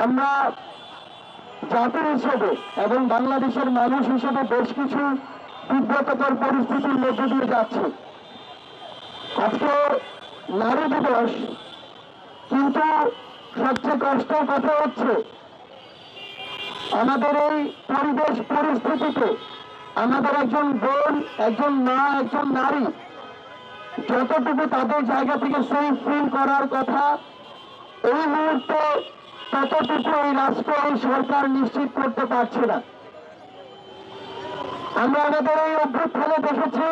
আমরা জাতি হিসেবে এবং বাংলাদেশের মানুষ হিসেবে বেশ কিছু বিব্রতকর পরিস্থিতির মধ্যে দিয়ে যাচ্ছে। আজকে নারী দিবস, কিন্তু সবচেয়ে কষ্টের কথা হচ্ছে, আমাদের এই পরিবেশ পরিস্থিতিতে আমাদের একজন বোন, একজন মা, একজন নারী, যতটুকু তাদের জায়গা থেকে সেফ ফিল করার কথা, এই মুহূর্তে ততটুকু এই রাষ্ট্র সরকার নিশ্চিত করতে পারছে না। আমরা আমাদের এই অভ্যুত্থানে দেখেছি,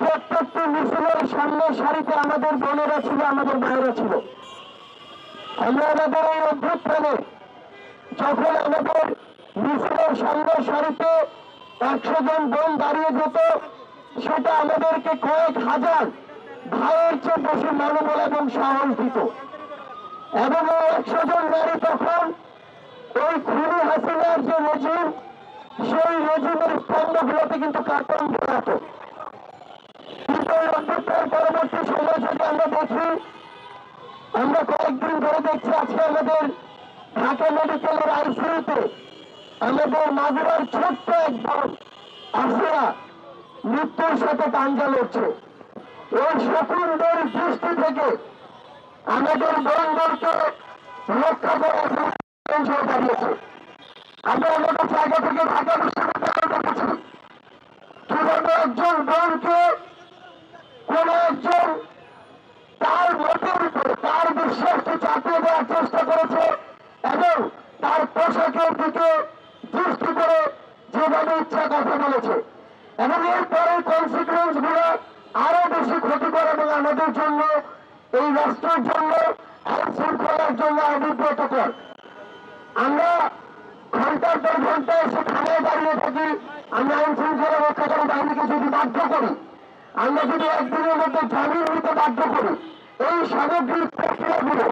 প্রত্যেকটি মিছিলের সামনের সারিতে আমাদের বোনেরা ছিল, আমাদের মায়েরা ছিল। আমরা আমাদের এই অভ্যুত্থানে যখন আমাদের মিছিলের সামনের সারিতে একশো জন বোন দাঁড়িয়ে যেত, সেটা আমাদেরকে কয়েক হাজার ভাইয়ের চেয়ে বেশি মনোবল এবং সাহস দিত। এবং একশো জন নারী তখন ওই খুনি হাসিনার যে রেজিম, সেই রেজিমের স্তম্ভগুলোতে কিন্তু কার্টন অভ্যুত্থান পরবর্তী সময় থেকে আমরা দেখি, আমরা কয়েকদিন ধরে দেখছি আজকে আমাদের ঢাকা মেডিকেলের আইসিইউতে আমাদের মাগুরার ছোট্ট একজন আসিয়া মৃত্যুর সাথে পাঞ্জা লড়ছে ওই শকুনদের দৃষ্টি থেকে আমাদের বন্ধুকে করার জন্য দাঁড়িয়েছে। আমরা আমাদের জায়গা থেকে ঢাকা বিশ্ববিদ্যালয় দেখেছি কীভাবে একজন বোনকে কোন একজন তার মতের উপরে, তার বিশ্বাসকে চাপিয়ে দেওয়ার চেষ্টা করেছে এবং তার পোশাকের দিকে দৃষ্টি করে যেভাবে ইচ্ছা কথা বলেছে। এবং এরপরে কনসিকুয়েন্সগুলো আরও বেশি ক্ষতিকর এবং আমাদের জন্য এই রাষ্ট্রের জন্য শৃঙ্খলার জন্য অভিব্রতকর আমরা ঘণ্টার পর ঘণ্টা এসে থানায় দাঁড়িয়ে থাকি, আমরা আইন শৃঙ্খলা রক্ষাকারী বাহিনীকে যদি বাধ্য করি, আমরা যদি একদিনের মধ্যে জামিন নিতে বাধ্য করি, এই সামগ্রিক প্রক্রিয়াগুলো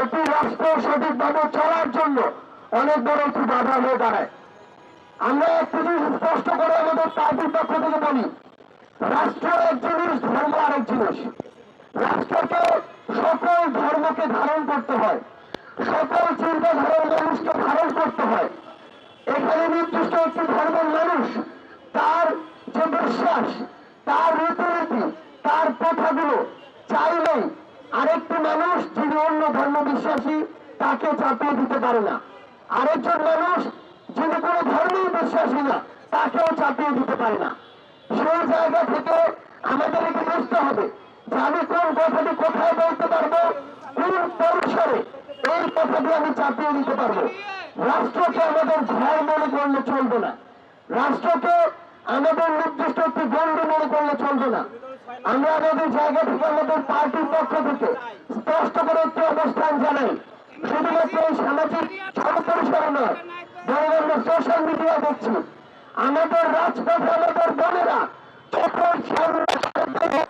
একটি রাষ্ট্র সঠিকভাবে চলার জন্য অনেক বড় একটি বাধা হয়ে দাঁড়ায়। আমরা একটি জিনিস স্পষ্ট করে আমাদের পার্টির পক্ষ থেকে বলি, রাষ্ট্র এক জিনিস, ধর্ম আরেক জিনিস। রাষ্ট্রকে সকল ধর্মকে ধারণ করতে হয়। সকল চিন্তাধারার মানুষকে ধারণ করতে হয়। এখানে নির্দিষ্ট একটি ধর্মের মানুষ, তার যে বিশ্বাস, তার রীতিনীতি, তার প্রথাগুলো চাইলেই আরেকটি মানুষ যিনি অন্য ধর্ম বিশ্বাসী, তাকে চাপিয়ে দিতে পারে না। আরেকজন মানুষ যিনি কোনো ধর্মেই বিশ্বাসী না, তাকেও চাপিয়ে দিতে পারে না। সেই জায়গা থেকে আমাদেরকে বুঝতে হবে আমি কোন কথাটি কোথায় বলতে পারব? কোন পরিসরে এই কথাটি আমি চাপিয়ে দিতে পারব। রাষ্ট্রকে আমাদের ঘর মনে করলে চলবে না। রাষ্ট্রকে আমাদের নির্দিষ্ট একটি গণ্ডি মনে করলে চলবে না। আমরা আমাদের জায়গা থেকে, আমাদের পার্টির পক্ষ থেকে স্পষ্ট করে একটি অবস্থান জানাই। শুধুমাত্র সামাজিক জনপরিসরে নয়, বরং আমরা সোশ্যাল মিডিয়া দেখছি। আমাদের রাজপথে আমাদের বোনেরা যখন সামনে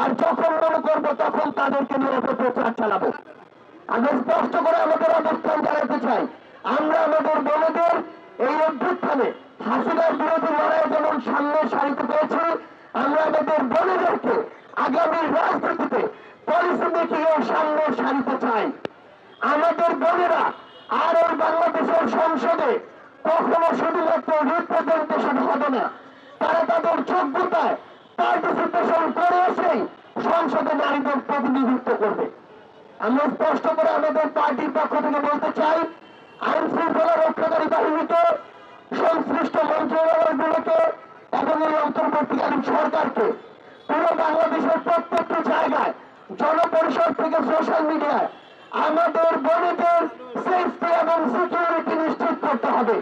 আর যখন মনে করব, তখন তাদেরকে নিয়ে অপপ্রচার চালাবো। আমি স্পষ্ট করে আমাদের অবস্থান জানাতে চাই। আমরা আমাদের বোনেদের এই অভ্যুত্থানে হাসিনার বিরোধী লড়াই যেমন সামনে সারিতে পেয়েছি, আমরা আমাদের বোনেদেরকে আগামী রাজনীতিতে পলিসি এর সামনে সারিতে চাই। আমাদের বোনেরা আর ওই বাংলাদেশের সংসদে কখনো শুধুমাত্র রিপ্রেজেন্টেশন হবে না। তারা তাদের যোগ্যতায় পার্টিসিপেশন করে এসেই সংসদে নারীদের প্রতিনিধিত্ব করবে। আমরা স্পষ্ট করে আমাদের পার্টির পক্ষ থেকে বলতে চাই, আইন শৃঙ্খলা রক্ষাকারী বাহিনীকে, সংশ্লিষ্ট মন্ত্রণালয়গুলোকে এবং এই অন্তর্বর্তীকালীন সরকারকে পুরো বাংলাদেশের প্রত্যেকটি জায়গায়, জনপরিষদ থেকে সোশ্যাল মিডিয়ায় আমাদের বোনেদের সেফটি এবং সিকিউরিটি নিশ্চিত করতে হবে।